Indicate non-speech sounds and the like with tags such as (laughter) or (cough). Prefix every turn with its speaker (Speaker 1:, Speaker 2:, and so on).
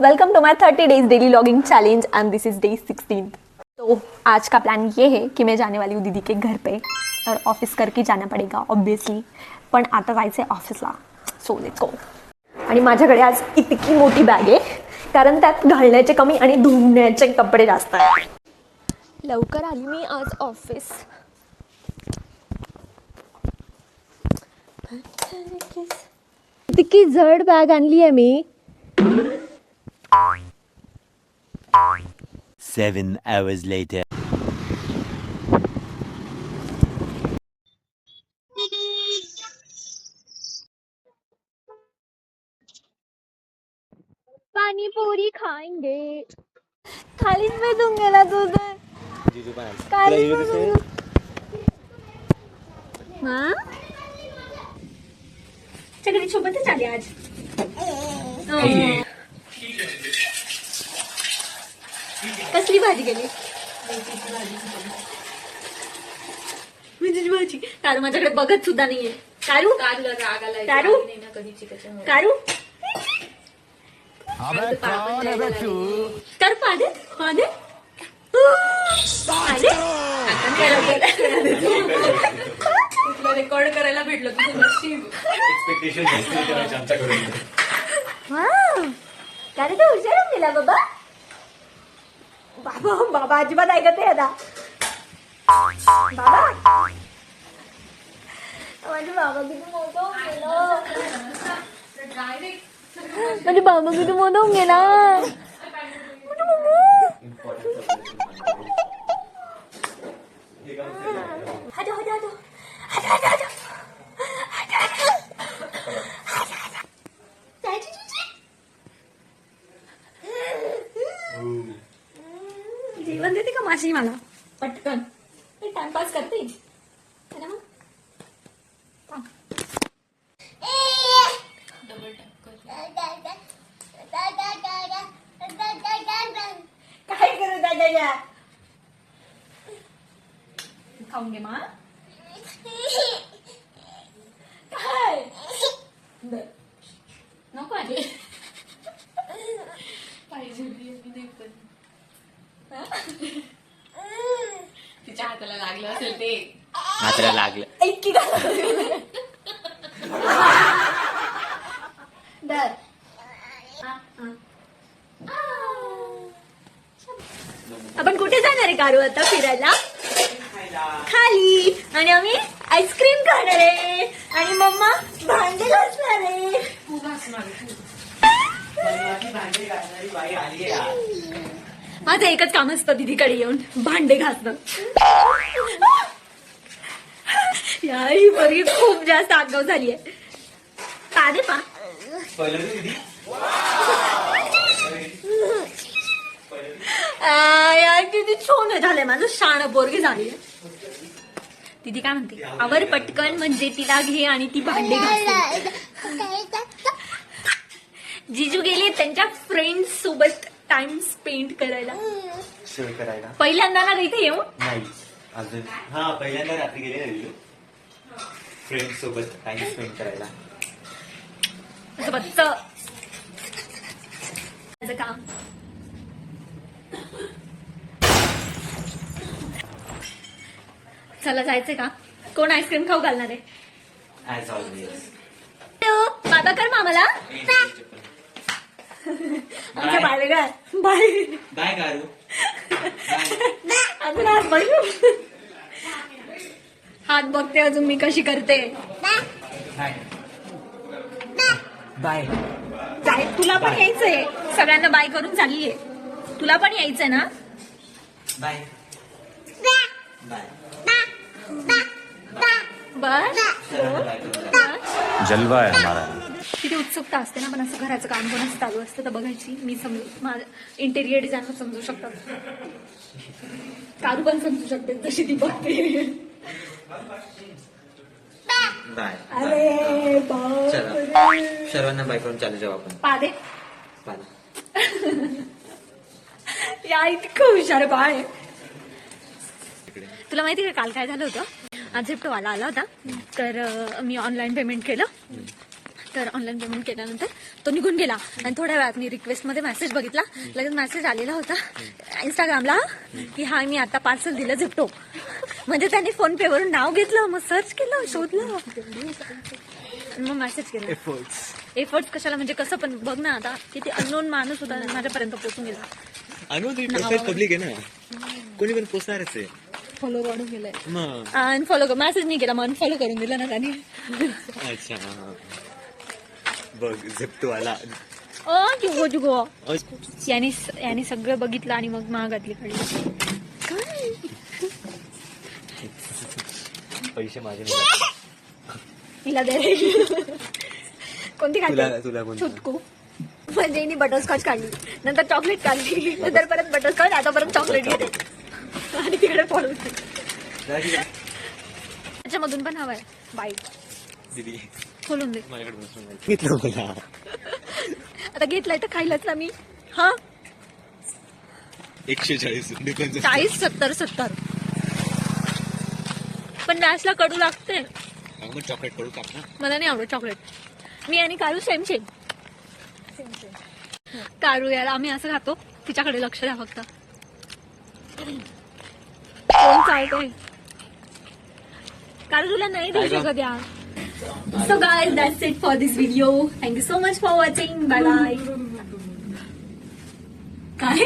Speaker 1: Welcome to my thirty days daily vlogging challenge and this is day sixteen तो आज का plan ये है की मैं जाने वाली हूँ दीदी के घर पे और ऑफिस करके जाना पडेगा ऑब्वियसली पण आता जायचं आहे ऑफिसला सो लेट्स गो आणि माझ्याकडे आज इतकी मोठी बॅग आहे कारण त्यात घालण्याचे कमी आणि धुण्याचे कपडे जास्त आहेत. लवकर आली मी आज ऑफिस इतकी जड बॅग आणली आहे मी.
Speaker 2: Seven hours later.
Speaker 1: पानी पूरी खाएंगे खालीच मी दूंगे ना तू तर खालीच मी दूंगे. हा? सगळी सोबतच आली आज हं. कसली भाजी गेली मेथीची भाजी. कारू माझ्याकडे बघत सुद्धा नाहीये. कारू कारू?
Speaker 3: नाही ना कधीची त्याच्यामुळे.
Speaker 1: कारू कर पादे पादे
Speaker 3: रेकॉर्ड करायला भेटलं. तुझं नशीब.
Speaker 4: एक्सपेक्टेशन
Speaker 1: काय रे तू हुशार गेला बाबा. बाबा बाबा अजिबात ऐकत नाही आता बाबा माझे बाबा किती मोठं होऊन गेलं माझे बाबा किती मोठं होऊन गेला माझे जेवण देते का माशी मला? पटकन. मी टाइमपास करते. है मग? काय करू दादा खाऊन घे मा. काय? दे.
Speaker 3: नको आली. (laughs) पाहिजे होती, मी नाही पण. तिच्या हाताला लागलं असेल ते.
Speaker 4: हाताला लागलं.
Speaker 1: ऐकी का दर आपण कुठे जाणार आहे कारू आता फिरायला? खाली. आणि आम्ही आईस्क्रीम खाणार आहे. आणि मम्मा भांडे घासणार आहे.
Speaker 3: तू.
Speaker 1: माझं एकच काम असतं दीदीकडे येऊन. भांडे घासणं. याही बरी खूप जास्त आगाव झाली आहे का दे पा.
Speaker 4: पहिलं तू दिदी.
Speaker 1: आ, यार किती छोन झालंय. माझं शाण पोरगी झाली दीदी काय म्हणते? आवर पटकन म्हणजे तिला घे आणि ती भांडे घासते. (laughs) जिजू गेले त्यांच्या फ्रेंड्स सोबत. टाइम स्पेंड करायला.
Speaker 4: शेअर करायला.
Speaker 1: पहिल्यांदा ना इथे येऊ?
Speaker 4: नाही अजून. हा पहिल्यांदा रात्री गेले फ्रेंड सोबत टाइम स्पेंड करायला.
Speaker 1: असं बच्च माझं काम. चला जायचंय का? कोण आईस्क्रीम खाऊ घालणार आहे?
Speaker 4: ऍज ऑलवेज
Speaker 1: हॅलो, बाबा कर मामाला. आमच्या बाळवेगळा बाय.
Speaker 4: बाय गारू.
Speaker 1: अजून हात बघ. हात बघते अजून मी कशी करते.
Speaker 4: बाय.
Speaker 1: जाय तुला पण यायचंय. सगळ्यांना बाय करून चाललीये. तुला पण यायचंय ना?
Speaker 4: बाय. बाय.
Speaker 1: बस
Speaker 2: जलवा है हमारा.
Speaker 1: किती उत्सुकता असते ना पण असं घराचं काम कोण असं चालू असतं तर बघायची. मी समजू माझं इंटेरियर डिझायनर समजू शकतात. कारू पण समजू शकते जशी ती बघते.
Speaker 4: बाय.
Speaker 1: अरे
Speaker 4: सर्वांना बाय करून चालू जाऊ आपण.
Speaker 1: पादे
Speaker 4: बाय (laughs)
Speaker 1: या इतकं हुशार बाळ आहे. तुला माहिती का काल काय झालं होतं? आज झेप्टोवाला आला होता. तर अं, मी ऑनलाईन पेमेंट केलं. तर ऑनलाईन पेमेंट केल्यानंतर तो निघून गेला. आणि थोड्या वेळात मी रिक्वेस्टमध्ये मेसेज बघितला. लगेच मेसेज आलेला होता इंस्टाग्रामला की हा मी आता पार्सल दिलं झिप्टो. म्हणजे त्यांनी फोन पे वरून नाव घेतलं मग सर्च केलं शोधलं. आणि मग मेसेज केला. एफर्ट्स कशाला? म्हणजे कसं पण बघ ना आता किती अननोन माणूस होता माझ्यापर्यंत पोहोचून गेला.
Speaker 4: अनु तुम्ही प्रोफाईल पब्लिक आहे ना? कोणी पण पोचणारच आहे.
Speaker 1: फॉलो वाढून गेलाय. अनफॉलो मेसेज नाही केला मग अनफॉलो करून दिला ना त्यांनी.
Speaker 4: अच्छा. बघ झेपतो आला
Speaker 1: अ जुगो जुगो. याने याने सगळं बघितलं आणि मग महागातली काय?
Speaker 4: पैसे माझे.
Speaker 1: तिला दे. कोणती खाते?
Speaker 4: तुला
Speaker 1: छुटकू. म्हणजे हिने बटरस्कॉच काढली. नंतर चॉकलेट काढली. नंतर परत बटरस्कॉच आता परत चॉकलेट घेते. आणि तिकडे पळून त्याच्यामधून पण हवाय.
Speaker 4: दिदी.
Speaker 1: खोलून दे.
Speaker 4: घेतलं मला
Speaker 1: आता घेतलाय तर खायलाच ना मी. हा?
Speaker 4: एकशे चाळीस.
Speaker 1: चाळीस सत्तर सत्तर. पण डॅशला कडू लागते.
Speaker 4: चॉकलेट ना.
Speaker 1: मला नाही आवडत चॉकलेट मी आणि कारू सेम सेम कारू याला आम्ही असं खातो. तिच्याकडे लक्ष द्या फक्त. कोण चालतंय? कारू तुला नाही देऊ शकत So guys, that's it for this video. Thank you so much for watching. Bye bye. (laughs) Kai?